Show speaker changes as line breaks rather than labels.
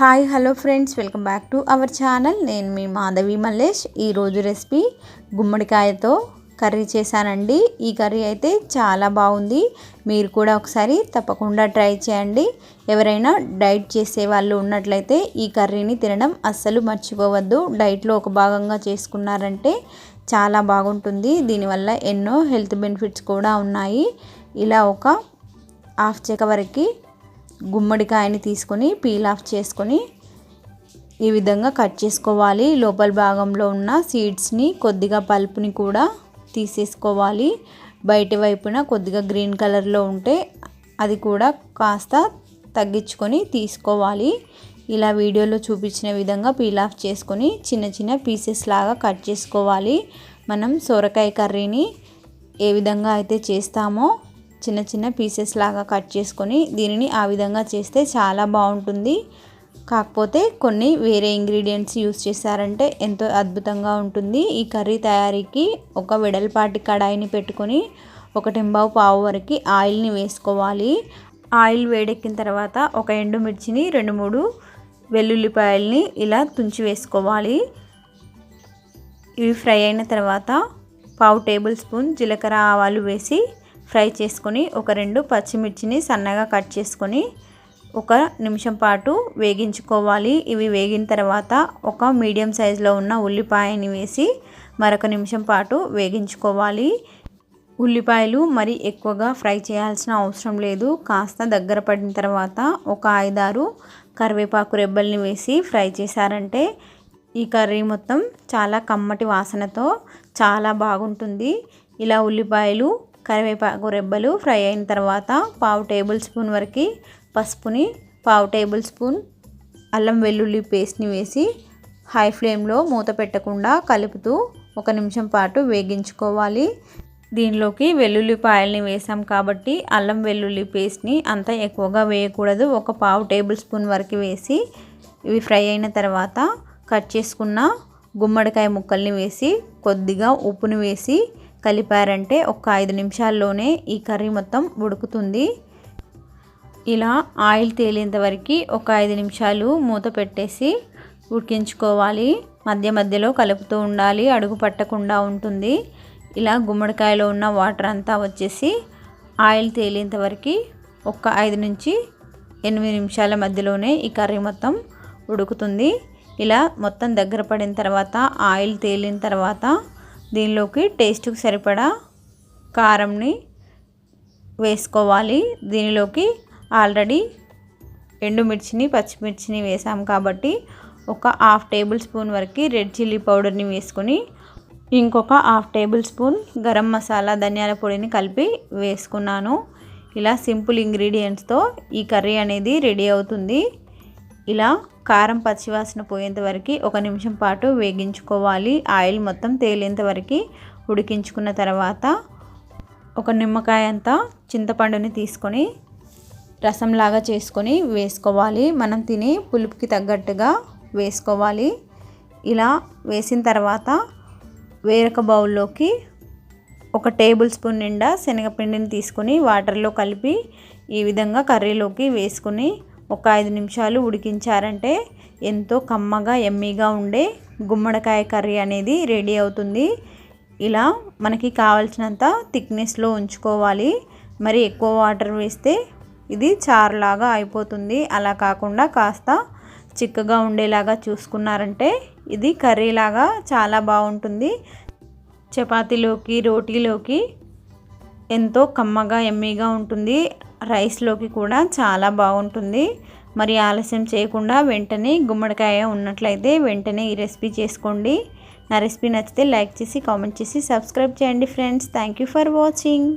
Hi hello friends. Welcome back to our channel. నేను మీ మాధవి మల్లేష్. ఈరోజు రెసిపీ గుమ్మడికాయతో కర్రీ చేశానండి. ఈ కర్రీ అయితే చాలా బాగుంది. మీరు కూడా ఒకసారి తప్పకుండా ట్రై చేయండి. ఎవరైనా డైట్ చేసే వాళ్ళు ఉన్నట్లయితే ఈ కర్రీని తినడం అస్సలు మర్చిపోవద్దు. డైట్లో ఒక భాగంగా చేసుకున్నారంటే చాలా బాగుంటుంది. దీనివల్ల ఎన్నో హెల్త్ బెనిఫిట్స్ కూడా ఉన్నాయి. ఇలా ఒక హాఫ్ చెక్క వరకు గుమ్మడికాయని తీసుకొని పీల్ ఆఫ్ చేసుకొని ఈ విధంగా కట్ చేసుకోవాలి. లోపల భాగంలో ఉన్న సీడ్స్ని కొద్దిగా పల్పుని కూడా తీసేసుకోవాలి. బయట వైపున కొద్దిగా గ్రీన్ కలర్లో ఉంటే అది కూడా కాస్త తగ్గించుకొని తీసుకోవాలి. ఇలా వీడియోలో చూపించిన విధంగా పీల్ ఆఫ్ చేసుకొని చిన్న చిన్న పీసెస్ లాగా కట్ చేసుకోవాలి. మనం సొరకాయ కర్రీని ఏ విధంగా అయితే చేస్తామో చిన్న చిన్న పీసెస్ లాగా కట్ చేసుకొని దీనిని ఆ విధంగా చేస్తే చాలా బాగుంటుంది. కాకపోతే కొన్ని వేరే ఇంగ్రీడియంట్స్ యూస్ చేశారంటే ఎంతో అద్భుతంగా ఉంటుంది. ఈ కర్రీ తయారీకి ఒక వెడల్పాటి కడాయిని పెట్టుకొని ఒక టెంబావు పావు వరకు ఆయిల్ని వేసుకోవాలి. ఆయిల్ వేడెక్కిన తర్వాత ఒక ఎండుమిర్చిని రెండు మూడు వెల్లుల్లిపాయల్ని ఇలా తుంచి వేసుకోవాలి. ఇవి ఫ్రై అయిన తర్వాత పావు టేబుల్ స్పూన్ జీలకర్ర ఆవాలు వేసి ఫ్రై చేసుకొని ఒక రెండు పచ్చిమిర్చిని సన్నగా కట్ చేసుకొని ఒక నిమిషం పాటు వేగించుకోవాలి. ఇవి వేగిన తర్వాత ఒక మీడియం సైజులో ఉన్న ఉల్లిపాయని వేసి మరొక నిమిషం పాటు వేగించుకోవాలి. ఉల్లిపాయలు మరి ఎక్కువగా ఫ్రై చేయాల్సిన అవసరం లేదు. కాస్త దగ్గర పడిన తర్వాత ఒక ఐదారు కరివేపాకు రెబ్బల్ని వేసి ఫ్రై చేశారంటే ఈ కర్రీ మొత్తం చాలా కమ్మటి వాసనతో చాలా బాగుంటుంది. ఇలా ఉల్లిపాయలు కరివేపాకు రెబ్బలు ఫ్రై అయిన తర్వాత పావు టేబుల్ స్పూన్ వరకు పసుపుని పావు టేబుల్ స్పూన్ అల్లం వెల్లుల్లి పేస్ట్ని వేసి హై ఫ్లేమ్లో మూత పెట్టకుండా కలుపుతూ ఒక నిమిషం పాటు వేగించుకోవాలి. దీనిలోకి వెల్లుల్లిపాయల్ని వేసాం కాబట్టి అల్లం వెల్లుల్లి పేస్ట్ని అంత ఎక్కువగా వేయకూడదు. ఒక పావు టేబుల్ స్పూన్ వరకు వేసి ఇవి ఫ్రై అయిన తర్వాత కట్ చేసుకున్న గుమ్మడికాయ ముక్కల్ని వేసి కొద్దిగా ఉప్పుని వేసి కలిపారంటే ఒక ఐదు నిమిషాల్లోనే ఈ కర్రీ మొత్తం ఉడుకుతుంది. ఇలా ఆయిల్ తేలేంత వరకు ఒక ఐదు నిమిషాలు మూత పెట్టేసి ఉడికించుకోవాలి. మధ్య మధ్యలో కలుపుతూ ఉండాలి. అడుగు పట్టకుండా ఉంటుంది. ఇలా గుమ్మడికాయలో ఉన్న వాటర్ అంతా వచ్చేసి ఆయిల్ తేలేంత వరకు ఒక ఐదు నుంచి ఎనిమిది నిమిషాల మధ్యలోనే ఈ కర్రీ మొత్తం ఉడుకుతుంది. ఇలా మొత్తం దగ్గర పడిన తర్వాత ఆయిల్ తేలిన తర్వాత దీనిలోకి టేస్ట్కి సరిపడా కారంని వేసుకోవాలి. దీనిలోకి ఆల్రెడీ ఎండుమిర్చిని పచ్చిమిర్చిని వేసాం కాబట్టి ఒక హాఫ్ టేబుల్ స్పూన్ వరకు రెడ్ చిల్లీ పౌడర్ని వేసుకొని ఇంకొక half tablespoon garam masala ధనియాల పొడిని కలిపి వేసుకున్నాను. ఇలా సింపుల్ ఇంగ్రీడియంట్స్తో ఈ కర్రీ అనేది రెడీ అవుతుంది. ఇలా కారం పచ్చివాసన పోయేంత వరకు ఒక నిమిషం పాటు వేగించుకోవాలి. ఆయిల్ మొత్తం తేలేంత వరకు ఉడికించుకున్న తర్వాత ఒక నిమ్మకాయ అంతా చింతపండుని తీసుకొని రసంలాగా చేసుకొని వేసుకోవాలి. మనం తిని పులుపుకి తగ్గట్టుగా వేసుకోవాలి. ఇలా వేసిన తర్వాత వేరొక బౌల్లోకి ఒక టేబుల్ స్పూన్ నిండా శనగపిండిని తీసుకొని వాటర్లో కలిపి ఈ విధంగా కర్రీలోకి వేసుకుని ఒక ఐదు నిమిషాలు ఉడికించారంటే ఎంతో కమ్మగా ఎమ్మీగా ఉండే గుమ్మడికాయ కర్రీ అనేది రెడీ అవుతుంది. ఇలా మనకి కావాల్సినంత థిక్నెస్లో ఉంచుకోవాలి. మరి ఎక్కువ వాటర్ వేస్తే ఇది చారులాగా అయిపోతుంది. అలా కాకుండా కాస్త చిక్కగా ఉండేలాగా చూసుకున్నారంటే ఇది కర్రీలాగా చాలా బాగుంటుంది. చపాతీలోకి రోటీలోకి ఎంతో కమ్మగా ఎమ్మీగా ఉంటుంది. రైస్లోకి కూడా చాలా బాగుంటుంది. మరి ఆలస్యం చేయకుండా వెంటనే గుమ్మడికాయ ఉన్నట్లయితే వెంటనే ఈ రెసిపీ చేసుకోండి. నా రెసిపీ నచ్చితే లైక్ చేసి కామెంట్ చేసి సబ్స్క్రైబ్ చేయండి friends. Thank you for watching.